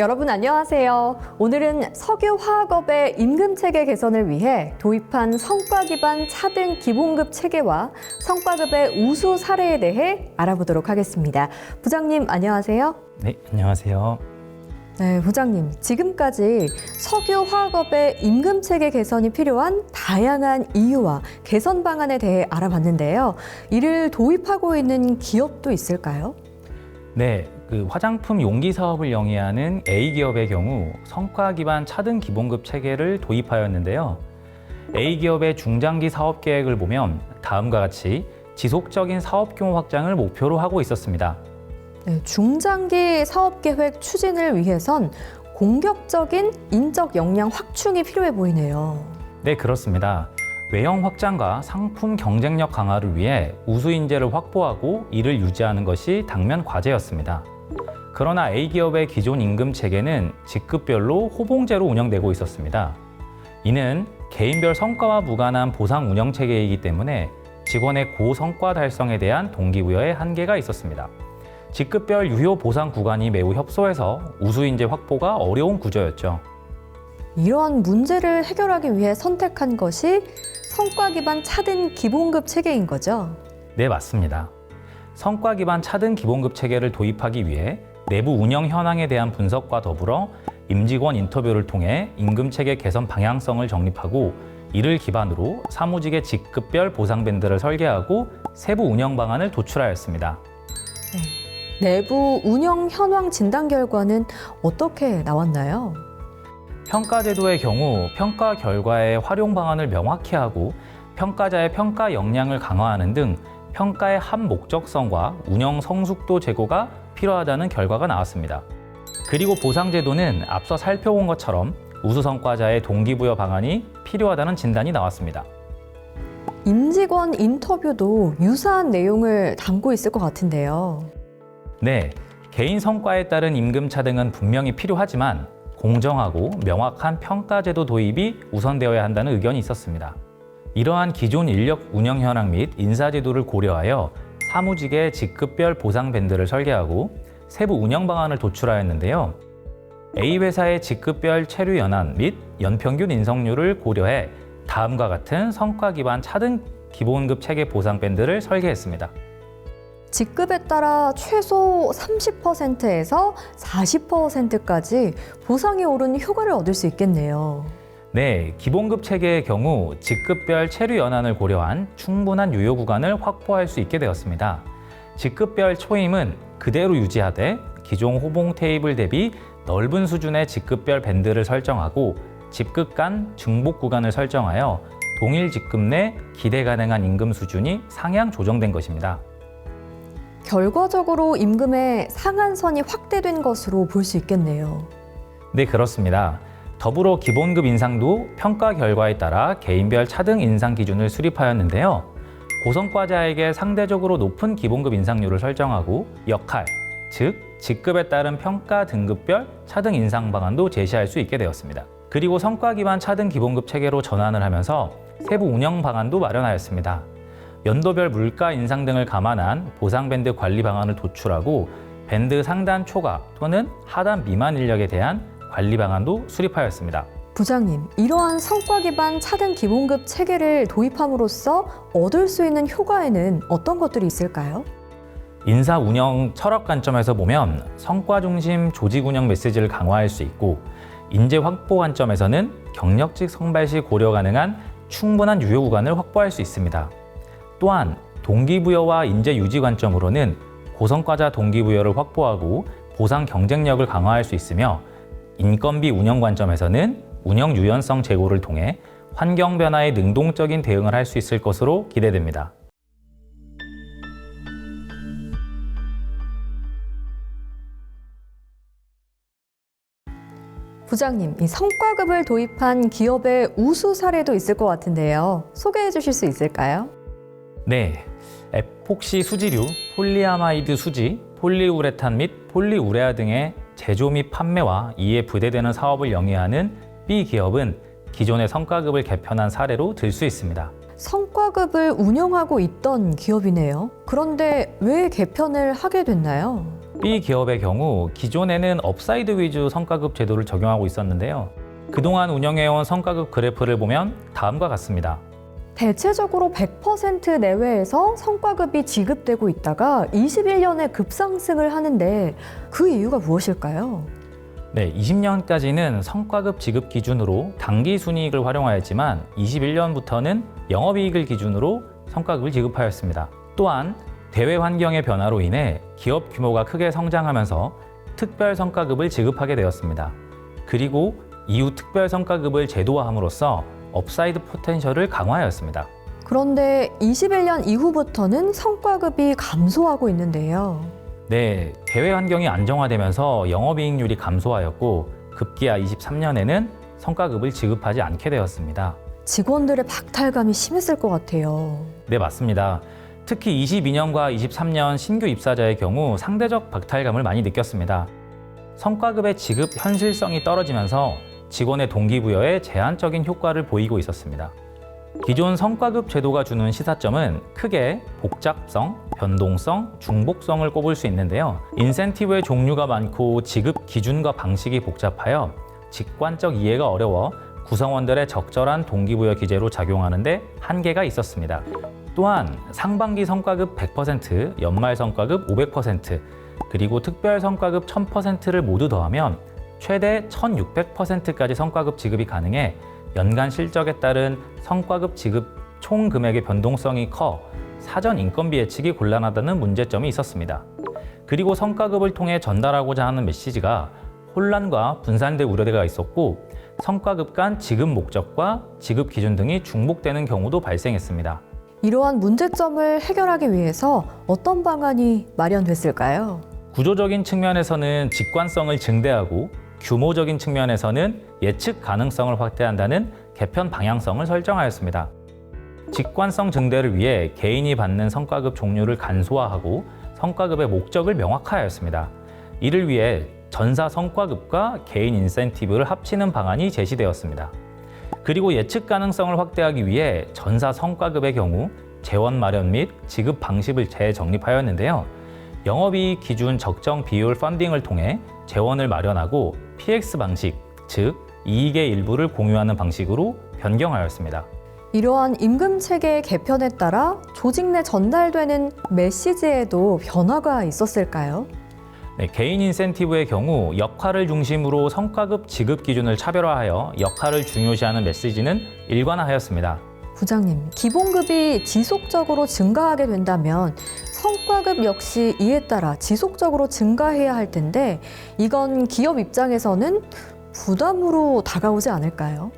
여러분 안녕하세요. 오늘은 석유화학업의 임금 체계 개선을 위해 도입한 성과 기반 차등 기본급 체계와 성과급의 우수 사례에 대해 알아보도록 하겠습니다. 부장님 안녕하세요. 네, 안녕하세요. 네, 부장님. 지금까지 석유화학업의 임금 체계 개선이 필요한 다양한 이유와 개선 방안에 대해 알아봤는데요. 이를 도입하고 있는 기업도 있을까요? 네, 그 화장품 용기 사업을 영위하는 A 기업의 경우 성과 기반 차등 기본급 체계를 도입하였는데요. A 기업의 중장기 사업 계획을 보면 다음과 같이 지속적인 사업 규모 확장을 목표로 하고 있었습니다. 네, 중장기 사업 계획 추진을 위해선 공격적인 인적 역량 확충이 필요해 보이네요. 네, 그렇습니다. 외형 확장과 상품 경쟁력 강화를 위해 우수 인재를 확보하고 이를 유지하는 것이 당면 과제였습니다. 그러나 A 기업의 기존 임금 체계는 직급별로 호봉제로 운영되고 있었습니다. 이는 개인별 성과와 무관한 보상 운영 체계이기 때문에 직원의 고성과 달성에 대한 동기부여에 한계가 있었습니다. 직급별 유효 보상 구간이 매우 협소해서 우수 인재 확보가 어려운 구조였죠. 이러한 문제를 해결하기 위해 선택한 것이 성과 기반 차등 기본급 체계인 거죠. 네, 맞습니다. 성과 기반 차등 기본급 체계를 도입하기 위해 내부 운영 현황에 대한 분석과 더불어 임직원 인터뷰를 통해 임금 체계 개선 방향성을 정립하고 이를 기반으로 사무직의 직급별 보상 밴드를 설계하고 세부 운영 방안을 도출하였습니다. 내부 운영 현황 진단 결과는 어떻게 나왔나요? 평가 제도의 경우 평가 결과의 활용 방안을 명확히 하고 평가자의 평가 역량을 강화하는 등 평가의 한 목적성과 운영 성숙도 제고가 필요하다는 결과가 나왔습니다. 그리고 보상 제도는 앞서 살펴본 것처럼 우수 성과자의 동기부여 방안이 필요하다는 진단이 나왔습니다. 임직원 인터뷰도 유사한 내용을 담고 있을 것 같은데요. 네, 개인 성과에 따른 임금 차등은 분명히 필요하지만 공정하고 명확한 평가 제도 도입이 우선되어야 한다는 의견이 있었습니다. 이러한 기존 인력 운영 현황 및 인사 제도를 고려하여 사무직의 직급별 보상 밴드를 설계하고 세부 운영 방안을 도출하였는데요. A 회사의 직급별 체류 연한 및 연평균 인성률을 고려해 다음과 같은 성과 기반 차등 기본급 체계 보상 밴드를 설계했습니다. 직급에 따라 최소 30%에서 40%까지 보상이 오른 효과를 얻을 수 있겠네요. 네, 기본급 체계의 경우 직급별 체류 연한을 고려한 충분한 유효 구간을 확보할 수 있게 되었습니다. 직급별 초임은 그대로 유지하되 기존 호봉 테이블 대비 넓은 수준의 직급별 밴드를 설정하고 직급 간 중복 구간을 설정하여 동일 직급 내 기대 가능한 임금 수준이 상향 조정된 것입니다. 결과적으로 임금의 상한선이 확대된 것으로 볼 수 있겠네요. 네, 그렇습니다. 더불어 기본급 인상도 평가 결과에 따라 개인별 차등 인상 기준을 수립하였는데요. 고성과자에게 상대적으로 높은 기본급 인상률을 설정하고 역할, 즉 직급에 따른 평가 등급별 차등 인상 방안도 제시할 수 있게 되었습니다. 그리고 성과 기반 차등 기본급 체계로 전환을 하면서 세부 운영 방안도 마련하였습니다. 연도별 물가 인상 등을 감안한 보상 밴드 관리 방안을 도출하고 밴드 상단 초과 또는 하단 미만 인력에 대한 관리 방안도 수립하였습니다. 부장님, 이러한 성과 기반 차등 기본급 체계를 도입함으로써 얻을 수 있는 효과에는 어떤 것들이 있을까요? 인사 운영 철학 관점에서 보면 성과 중심 조직 운영 메시지를 강화할 수 있고 인재 확보 관점에서는 경력직 선발 시 고려 가능한 충분한 유효 구간을 확보할 수 있습니다. 또한 동기부여와 인재 유지 관점으로는 고성과자 동기부여를 확보하고 보상 경쟁력을 강화할 수 있으며 인건비 운영 관점에서는 운영 유연성 제고를 통해 환경 변화에 능동적인 대응을 할 수 있을 것으로 기대됩니다. 부장님, 이 성과급을 도입한 기업의 우수 사례도 있을 것 같은데요. 소개해 주실 수 있을까요? 네, 에폭시 수지류, 폴리아마이드 수지, 폴리우레탄 및 폴리우레아 등의 제조 및 판매와 이에 부대되는 사업을 영위하는 B 기업은 기존의 성과급을 개편한 사례로 들 수 있습니다. 성과급을 운영하고 있던 기업이네요. 그런데 왜 개편을 하게 됐나요? B 기업의 경우 기존에는 업사이드 위주 성과급 제도를 적용하고 있었는데요. 그동안 운영해온 성과급 그래프를 보면 다음과 같습니다. 대체적으로 100% 내외에서 성과급이 지급되고 있다가 21년에 급상승을 하는데 그 이유가 무엇일까요? 네, 20년까지는 성과급 지급 기준으로 당기 순이익을 활용하였지만 21년부터는 영업이익을 기준으로 성과급을 지급하였습니다. 또한 대외 환경의 변화로 인해 기업 규모가 크게 성장하면서 특별 성과급을 지급하게 되었습니다. 그리고 이후 특별 성과급을 제도화함으로써 업사이드 포텐셜을 강화하였습니다. 그런데 21년 이후부터는 성과급이 감소하고 있는데요. 네, 대외 환경이 안정화되면서 영업이익률이 감소하였고 급기야 23년에는 성과급을 지급하지 않게 되었습니다. 직원들의 박탈감이 심했을 것 같아요. 네, 맞습니다. 특히 22년과 23년 신규 입사자의 경우 상대적 박탈감을 많이 느꼈습니다. 성과급의 지급 현실성이 떨어지면서 직원의 동기부여에 제한적인 효과를 보이고 있었습니다. 기존 성과급 제도가 주는 시사점은 크게 복잡성, 변동성, 중복성을 꼽을 수 있는데요. 인센티브의 종류가 많고 지급 기준과 방식이 복잡하여 직관적 이해가 어려워 구성원들의 적절한 동기부여 기제로 작용하는데 한계가 있었습니다. 또한 상반기 성과급 100%, 연말 성과급 500%, 그리고 특별 성과급 1000%를 모두 더하면 최대 1600%까지 성과급 지급이 가능해 연간 실적에 따른 성과급 지급 총 금액의 변동성이 커 사전 인건비 예측이 곤란하다는 문제점이 있었습니다. 그리고 성과급을 통해 전달하고자 하는 메시지가 혼란과 분산될 우려대가 있었고 성과급 간 지급 목적과 지급 기준 등이 중복되는 경우도 발생했습니다. 이러한 문제점을 해결하기 위해서 어떤 방안이 마련됐을까요? 구조적인 측면에서는 직관성을 증대하고 규모적인 측면에서는 예측 가능성을 확대한다는 개편 방향성을 설정하였습니다. 직관성 증대를 위해 개인이 받는 성과급 종류를 간소화하고 성과급의 목적을 명확하였습니다. 이를 위해 전사 성과급과 개인 인센티브를 합치는 방안이 제시되었습니다. 그리고 예측 가능성을 확대하기 위해 전사 성과급의 경우 재원 마련 및 지급 방식을 재정립하였는데요. 영업이익 기준 적정 비율 펀딩을 통해 재원을 마련하고 PX 방식, 즉 이익의 일부를 공유하는 방식으로 변경하였습니다. 이러한 임금 체계의 개편에 따라 조직 내 전달되는 메시지에도 변화가 있었을까요? 네, 개인 인센티브의 경우 역할을 중심으로 성과급 지급 기준을 차별화하여 역할을 중요시하는 메시지는 일관화하였습니다. 부장님, 기본급이 지속적으로 증가하게 된다면 성과급 역시 이에 따라 지속적으로 증가해야 할 텐데 이건 기업 입장에서는 부담으로 다가오지 않을까요?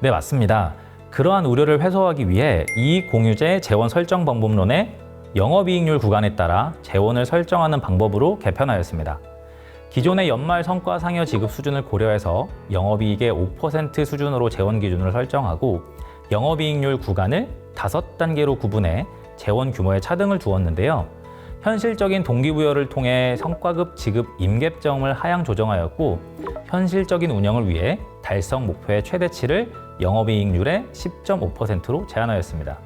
네, 맞습니다. 그러한 우려를 해소하기 위해 이익 공유제 재원 설정 방법론의 영업이익률 구간에 따라 재원을 설정하는 방법으로 개편하였습니다. 기존의 연말 성과 상여 지급 수준을 고려해서 영업이익의 5% 수준으로 재원 기준을 설정하고 영업이익률 구간을 다섯 단계로 구분해 재원 규모의 차등을 두었는데요. 현실적인 동기부여를 통해 성과급 지급 임계점을 하향 조정하였고 현실적인 운영을 위해 달성 목표의 최대치를 영업이익률의 10.5%로 제한하였습니다.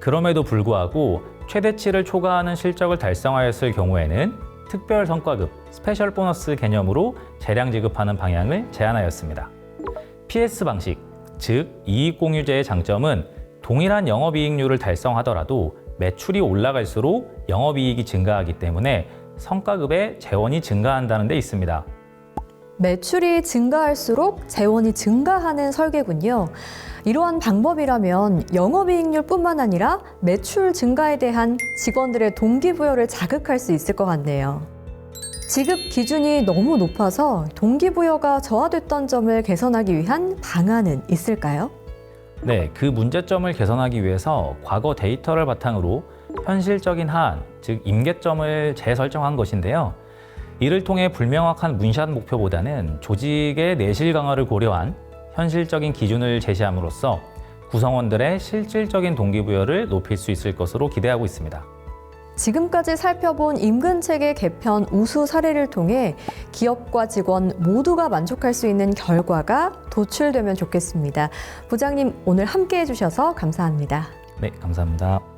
그럼에도 불구하고 최대치를 초과하는 실적을 달성하였을 경우에는 특별 성과급, 스페셜 보너스 개념으로 재량 지급하는 방향을 제한하였습니다. PS 방식, 즉 이익 공유제의 장점은 동일한 영업이익률을 달성하더라도 매출이 올라갈수록 영업이익이 증가하기 때문에 성과급의 재원이 증가한다는 데 있습니다. 매출이 증가할수록 재원이 증가하는 설계군요. 이러한 방법이라면 영업이익률뿐만 아니라 매출 증가에 대한 직원들의 동기부여를 자극할 수 있을 것 같네요. 지급 기준이 너무 높아서 동기부여가 저하됐던 점을 개선하기 위한 방안은 있을까요? 네, 그 문제점을 개선하기 위해서 과거 데이터를 바탕으로 현실적인 한, 즉 임계점을 재설정한 것인데요. 이를 통해 불명확한 문샷 목표보다는 조직의 내실 강화를 고려한 현실적인 기준을 제시함으로써 구성원들의 실질적인 동기부여를 높일 수 있을 것으로 기대하고 있습니다. 지금까지 살펴본 임금 체계 개편 우수 사례를 통해 기업과 직원 모두가 만족할 수 있는 결과가 도출되면 좋겠습니다. 부장님 오늘 함께 해주셔서 감사합니다. 네, 감사합니다.